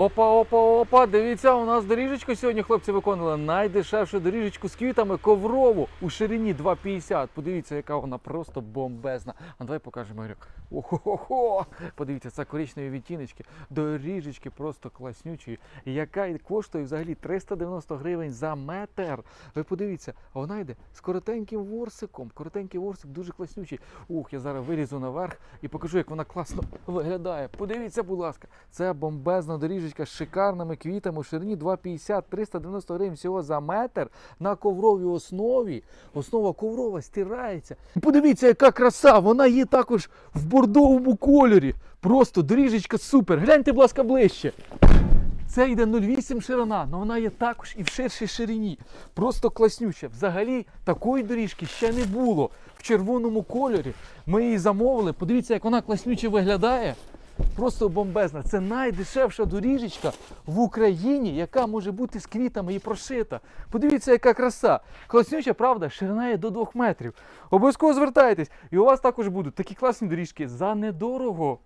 Опа, опа, опа, дивіться, у нас доріжечку сьогодні хлопці виконали. Найдешевшу доріжечку з квітами коврову у ширині 2,50. Подивіться, яка вона просто бомбезна. А давай покажемо Ігорю. Охо-хо-хо! Подивіться, це коричневі відтіночки. Доріжечки просто класнючі. Яка коштує взагалі 390 гривень за метр. Ви подивіться, вона йде з коротеньким ворсиком. Коротенький ворсик дуже класнючий. Ух, я зараз вилізу наверх і покажу, як вона класно виглядає. Подивіться, будь ласка, це бомбезна доріжечка з шикарними квітами у ширині 2,50, 390 гривень всього за метр на ковровій основі. Основа коврова стирається. Подивіться, яка краса! Вона є також в бордовому кольорі. Просто доріжечка супер. Гляньте, будь ласка, ближче. Це йде 0,8 ширина, але вона є також і в ширшій ширині. Просто класнюча. Взагалі такої доріжки ще не було. В червоному кольорі. Ми її замовили. Подивіться, як вона класнюче виглядає. Просто бомбезна. Це найдешевша доріжечка в Україні, яка може бути з квітами і прошита. Подивіться, яка краса. Класнюча, правда, ширина є до 2 метрів. Обов'язково звертайтесь, і у вас також будуть такі класні доріжки за недорого.